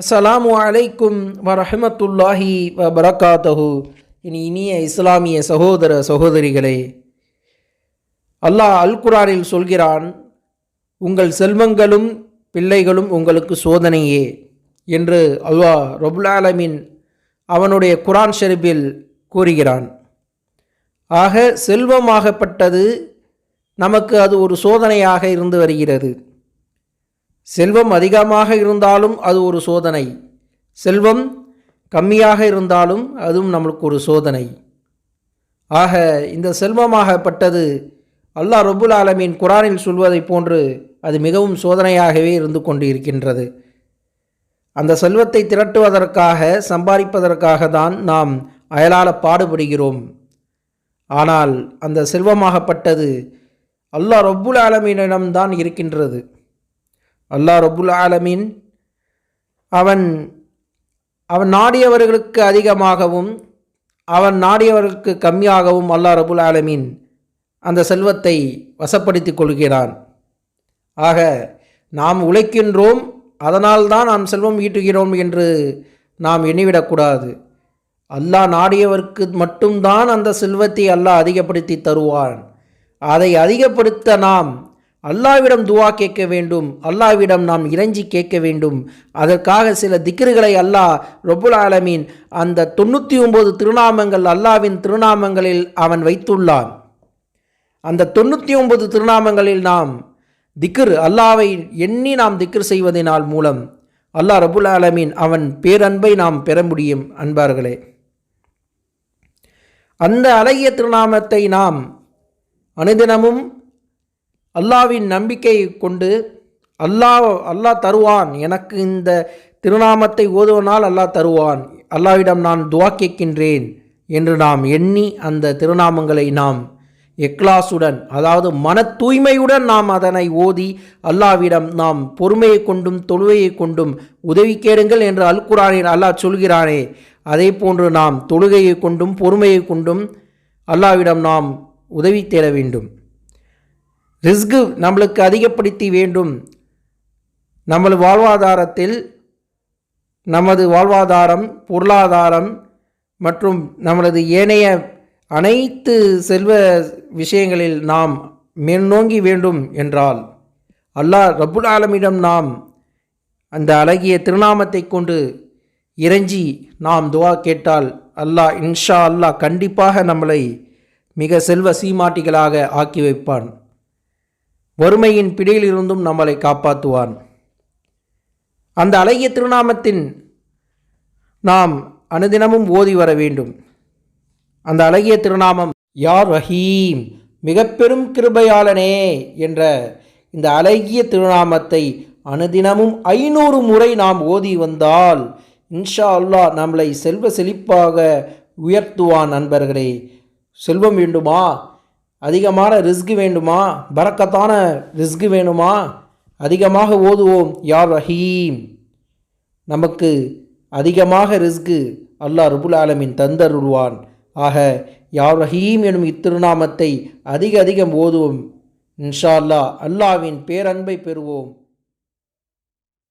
அஸ்ஸலாமு அலைக்கும் வரஹமத்துல்லாஹி வ பரகாத்தஹு இனி இனிய இஸ்லாமிய சகோதர சகோதரிகளே அல்லாஹ் அல் குரானில் சொல்கிறான் உங்கள் செல்வங்களும் பிள்ளைகளும் உங்களுக்கு சோதனையே என்று அல்லாஹ் ரபுல் அவனுடைய குரான் ஷெரீபில் கூறுகிறான். ஆக செல்வமாகப்பட்டது நமக்கு அது ஒரு சோதனையாக இருந்து வருகிறது. செல்வம் அதிகமாக இருந்தாலும் அது ஒரு சோதனை. செல்வம் கம்மியாக இருந்தாலும் அதுவும் நம்மளுக்கு ஒரு சோதனை. ஆக இந்த செல்வமாகப்பட்டது அல்லாஹ் ரபுல் ஆலமீன் குரானில் சொல்வதைப் போன்று அது மிகவும் சோதனையாகவே இருந்து கொண்டு இருக்கின்றது அந்த செல்வத்தை திரட்டுவதற்காக சம்பாதிப்பதற்காக தான் நாம் அயலால பாடுபடுகிறோம். ஆனால் அந்த செல்வமாகப்பட்டது அல்லாஹ் ரப்புல் ஆலமீனிடம்தான் இருக்கின்றது. அல்லாஹ் ரபுல் ஆலமீன் அவன் அவன் நாடியவர்களுக்கு அதிகமாகவும் அவன் நாடியவர்களுக்கு கம்மியாகவும் அல்லாஹ் ரபுல் ஆலமீன் அந்த செல்வத்தை வசப்படுத்தி கொள்கிறான். ஆக நாம் உழைக்கின்றோம் அதனால்தான் நாம் செல்வம் ஈட்டுகிறோம் என்று நாம் எண்ணிவிடக்கூடாது அல்லாஹ் நாடியவருக்கு மட்டும்தான் அந்த செல்வத்தை அல்லாஹ் அதிகப்படுத்தி தருவான். அதை அதிகப்படுத்த நாம் அல்லாவிடம் துவா கேட்க வேண்டும் அல்லாவிடம் நாம் இறைஞ்சி கேட்க வேண்டும். அதற்காக சில திக்ருகளை அல்லாஹ் ரொபுல் ஆலமீன் அந்த தொண்ணூற்றி ஒம்பது திருநாமங்கள் அல்லாவின் திருநாமங்களில் அவன் வைத்துள்ளான். அந்த தொண்ணூற்றி ஒம்பது திருநாமங்களில் நாம் திக்ர் அல்லாவை எண்ணி நாம் திக்ர் செய்வதனால் மூலம் அல்லாஹ் ரபுல் ஆலமீன் அவன் பேரன்பை நாம் பெற முடியும் அன்பார்களே. அந்த அழகிய திருநாமத்தை நாம் அனுதினமும் அல்லாவின் நம்பிக்கை கொண்டு அல்லாஹ் அல்லாஹ் தருவான். எனக்கு இந்த திருநாமத்தை ஓதுவனால் அல்லாஹ் தருவான். அல்லாவிடம் நான் துவா கேட்கின்றேன் என்று நாம் எண்ணி அந்த திருநாமங்களை நாம் எக்லாசுடன் அதாவது மன தூய்மையுடன் நாம் அதனை ஓதி அல்லாவிடம் நாம் பொறுமையை கொண்டும் தொழுவையை கொண்டும் உதவி கேடுங்கள் என்று அல்குரானில் அல்லாஹ் சொல்கிறானே. அதே போன்று நாம் தொழுகையை கொண்டும் பொறுமையை கொண்டும் அல்லாவிடம் நாம் உதவி தேட வேண்டும். ரிஸ்கு நம்மளுக்கு அதிகப்படுத்தி வேண்டும். நமது வாழ்வாதாரத்தில் நமது வாழ்வாதாரம் பொருளாதாரம் மற்றும் நமது ஏனைய அனைத்து செல்வ விஷயங்களில் நாம் மேல்நோங்கி வேண்டும் என்றால் அல்லாஹ் ரபுல் ஆலமிடம் நாம் அந்த அழகிய திருநாமத்தை கொண்டு இறைஞ்சி நாம் துவா கேட்டால் அல்லாஹ் இன்ஷா அல்லாஹ் கண்டிப்பாக நம்மளை மிக செல்வ சீமாட்டிகளாக ஆக்கி வைப்பான். வறுமையின் பிடியிலிருந்தும் நம்மளை காப்பாற்றுவான். அந்த அழகிய திருநாமத்தின் நாம் அனுதினமும் ஓதி வர வேண்டும். அந்த அழகிய திருநாமம் யார் ரஹீம் மிக பெரும் கிருபையாளனே என்ற இந்த அழகிய திருநாமத்தை அனுதினமும் ஐநூறு முறை நாம் ஓதி வந்தால் இன்ஷா அல்லாஹ் நம்மளை செல்வ செழிப்பாக உயர்த்துவான் நண்பர்களே. செல்வம் வேண்டுமா? அதிகமான ரிஸ்கு வேண்டுமா? பறக்கத்தான ரிஸ்க் வேணுமா? அதிகமாக ஓதுவோம் யார் ரஹீம். நமக்கு அதிகமாக ரிஸ்கு அல்லாஹ் ருபுல் ஆலமின் தந்தருள்வான். ஆக யார் ரஹீம் எனும் இத்திருநாமத்தை அதிக அதிகம் ஓதுவோம். இன்ஷா அல்லாஹ் அல்லாவின் பேரன்பை பெறுவோம்.